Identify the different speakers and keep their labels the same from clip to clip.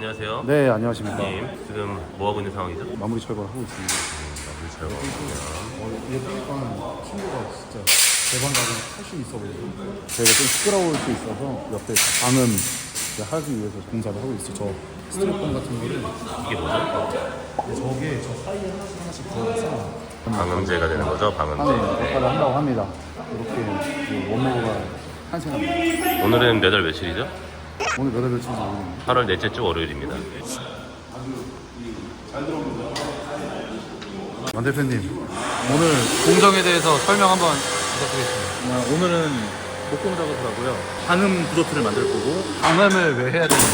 Speaker 1: 안녕하세요.
Speaker 2: 네, 안녕하십니까.
Speaker 1: 님 지금 뭐 하고 있는 상황이죠?
Speaker 2: 마무리 철거를 하고 있습니다.
Speaker 1: 마무리 잘 먹었군요.
Speaker 2: 어, 친구가 진짜 대방 가면 할수 있어 보이고 저희가 좀 시끄러울 수 있어서 옆에 방음 이제 하기 위해서 공사를 하고 있어요. 저 스티로폼 같은 거를
Speaker 1: 이게 뭐죠?
Speaker 2: 저게 저 사이에 하나씩 하나씩 들어가서
Speaker 1: 방음제가 되는 거죠? 방음제.
Speaker 2: 역할을 한다고 합니다. 이렇게 그 원모가 탄생합니다.
Speaker 1: 오늘은 몇월 며칠이죠?
Speaker 2: 오늘 몇 월 며칠인지 모르겠는데
Speaker 1: 8월 넷째 주 월요일입니다.
Speaker 2: 만 대표님
Speaker 3: 오늘 공정에 대해서 설명 한번 부탁드리겠습니다.
Speaker 2: 아, 오늘은 목공 작업을 하고요. 방음 구조틀을 만들 거고
Speaker 3: 방음을 왜 해야 되는지.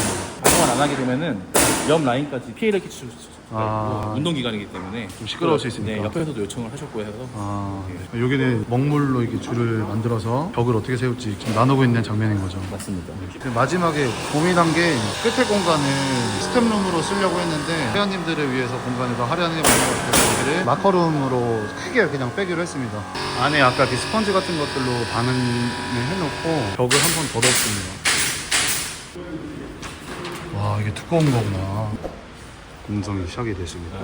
Speaker 4: 방송을 안 하게 되면은 옆 라인까지 피해를 끼칠 수 있고
Speaker 2: 아.
Speaker 4: 운동 기간이기 때문에
Speaker 2: 좀 시끄러울 수 있으니까.
Speaker 4: 네, 옆에서도 요청을 하셨고 해서
Speaker 2: 아, 여기는 먹물로 이렇게 줄을 만들어서 벽을 어떻게 세울지 지금 나누고 있는 장면인 거죠.
Speaker 4: 맞습니다.
Speaker 2: 그 마지막에 고민한 게 끝에 공간을 스텝룸으로 쓰려고 했는데 회원님들을 위해서 공간을 더 할애하는 게 맞는 것 같아서 여기를 마커룸으로 크게 그냥 빼기로 했습니다. 안에 아까 그 스펀지 같은 것들로 반응을 해놓고 벽을 한 번 더 덮습니다. 와 이게 두꺼운 거구나. 공성이 시작이 됐습니다.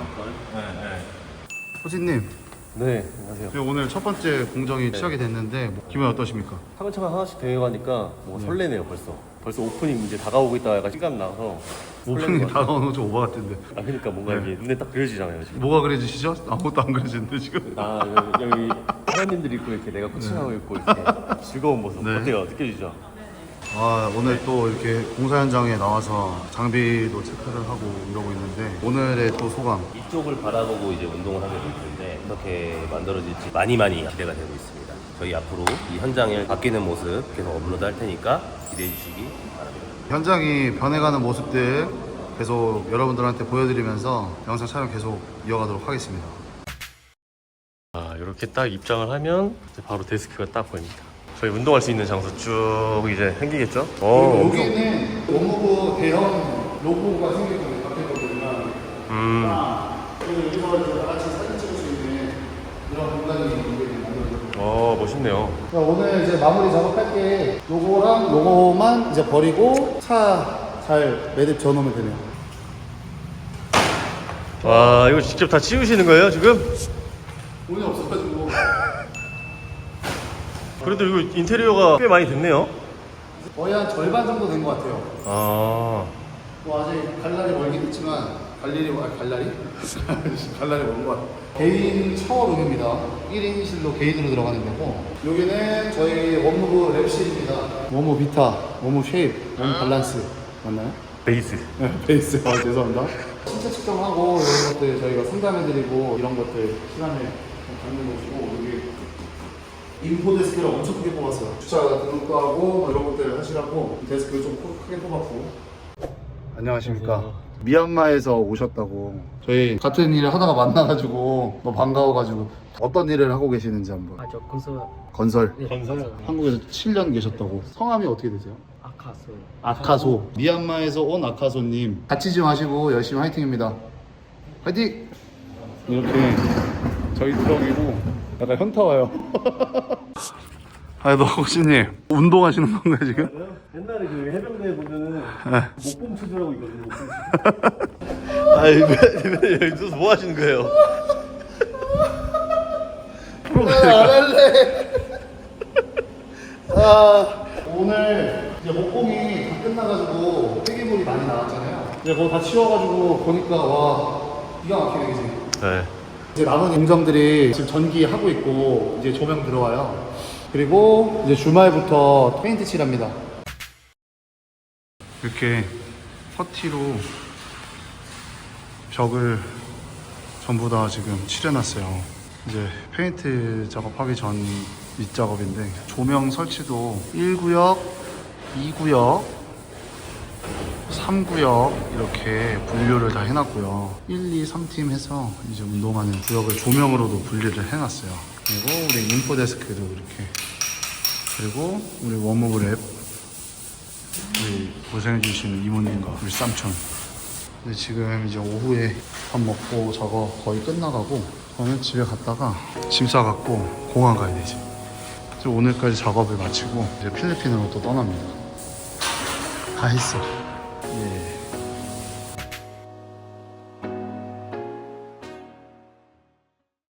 Speaker 2: 호진님,
Speaker 5: 네, 안녕하세요.
Speaker 2: 네, 오늘 첫 번째 공정이 시작이 됐는데 뭐 기분 어떠십니까?
Speaker 5: 차근차근 하나씩 되어가니까 뭐 설레네요, 벌써. 벌써 오프닝 이제 다가오고 있다가 약간 시간 나서 설레는
Speaker 2: 오픈이
Speaker 5: 것 같아요.
Speaker 2: 다가오는 거좀 오버 같은데.
Speaker 5: 아, 그러니까 뭔가 이게 눈에 딱 그려지잖아요, 지금.
Speaker 2: 뭐가 그려지시죠? 아무것도 안 그려지는데 지금.
Speaker 5: 아, 여기, 여기 사장님들이 있고 이렇게 내가 코칭하고 있고 이렇게 즐거운 모습
Speaker 2: 네.
Speaker 5: 어때요? 느껴지죠?
Speaker 2: 아 오늘 또 이렇게 공사 현장에 나와서 장비도 체크를 하고 이러고 있는데 오늘의 또 소감.
Speaker 1: 이쪽을 바라보고 이제 운동을 하게 될 텐데 어떻게 만들어질지 많이 많이 기대가 되고 있습니다. 저희 앞으로 이 현장을 바뀌는 모습 계속 업로드 할 테니까 기대해 주시기 바랍니다.
Speaker 2: 현장이 변해가는 모습들 계속 여러분들한테 보여드리면서 영상 촬영 계속 이어가도록 하겠습니다.
Speaker 5: 아, 이렇게 딱 입장을 하면 이제 바로 데스크가 딱 보입니다. 저희 운동할 수 있는 장소 쭉 이제 생기겠죠? 어, 엄청.
Speaker 2: 여기는 원무부 대형 로고가 생길 겁니다. 바뀌었거든요.
Speaker 5: 음,
Speaker 2: 여기서 이제 다 같이 사진 찍을 수 있는 그런 공간이 이렇게 만들어졌고
Speaker 5: 어, 멋있네요.
Speaker 2: 자, 오늘 이제 마무리 작업할 게 요거랑 요거만 이제 버리고 차 잘 매듭 지어놓으면 되네요.
Speaker 5: 와, 이거 직접 다 치우시는 거예요, 지금?
Speaker 2: 돈이 없어가지고
Speaker 5: 그래도 이거 인테리어가 꽤 많이 됐네요.
Speaker 2: 거의 한 절반 정도 된 것 같아요.
Speaker 5: 아,
Speaker 2: 뭐 아직 갈 날이 멀긴 했지만 갈 일이 아 갈 날이? 갈 날이 먼것 같아요. 개인 샤워 룸입니다. 1인실로 개인으로 들어가는 데고 여기는 저희 원무부 랩실입니다. 원무 비타, 원무 쉐입, 원무 밸런스 맞나요?
Speaker 5: 베이스.
Speaker 2: 네, 베이스. 아, 죄송합니다. 신체 측정하고 이런 것들 저희가 상담해드리고 이런 것들 시간을 좀 갖는 곳이고 여기 인포 데스크를 엄청 크게 뽑았어요. 주차 등록도 하고 뭐 이런 것들 하시라고 데스크를 좀 크게 뽑았고. 안녕하십니까. 미얀마에서 오셨다고. 저희 같은 일을 하다가 만나가지고 뭐 반가워가지고 어떤 일을 하고 계시는지 한번.
Speaker 6: 아, 저 건설.
Speaker 2: 건설?
Speaker 6: 네, 건설.
Speaker 2: 한국에서 7년 계셨다고. 성함이 어떻게 되세요?
Speaker 6: 아카스
Speaker 2: 아카소. 미얀마에서 온 아카소님. 같이 좀 하시고 열심히 화이팅입니다. 화이팅! 이렇게 저희 트럭이고 약간 현타 와요 아너 혹시님 운동하시는 건가요 지금?
Speaker 5: 옛날에 그 해병대 보면은 목봉 체조라고 있거든요. 아이, 여기서 뭐 하시는 거예요?
Speaker 2: 안 할래 아 오늘 이제 목공이 다 끝나가지고 폐기물이 많이 나왔잖아요 이제 그거 다 치워가지고 보니까 와 기가 막히네 그지?
Speaker 5: 네.
Speaker 2: 이제 남은 공정들이 지금 전기 하고 있고 이제 조명 들어와요. 그리고 이제 주말부터 페인트 칠합니다. 이렇게 퍼티로 벽을 전부 다 지금 칠해놨어요. 이제 페인트 작업하기 전 밑작업인데 조명 설치도 1구역, 2구역, 3구역 이렇게 분류를 다 해놨고요. 1, 2, 3팀 해서 이제 운동하는 구역을 조명으로도 분리를 해놨어요. 그리고 우리 인포데스크도 이렇게. 그리고 우리 웜오브 랩 우리 고생해주시는 이모님과 우리 삼촌. 근데 지금 이제 오후에 밥 먹고 작업 거의 끝나가고 저는 집에 갔다가 짐 싸갖고 공항 가야 되지. 오늘까지 작업을 마치고 이제 필리핀으로 또 떠납니다. 다 했어 Yeah.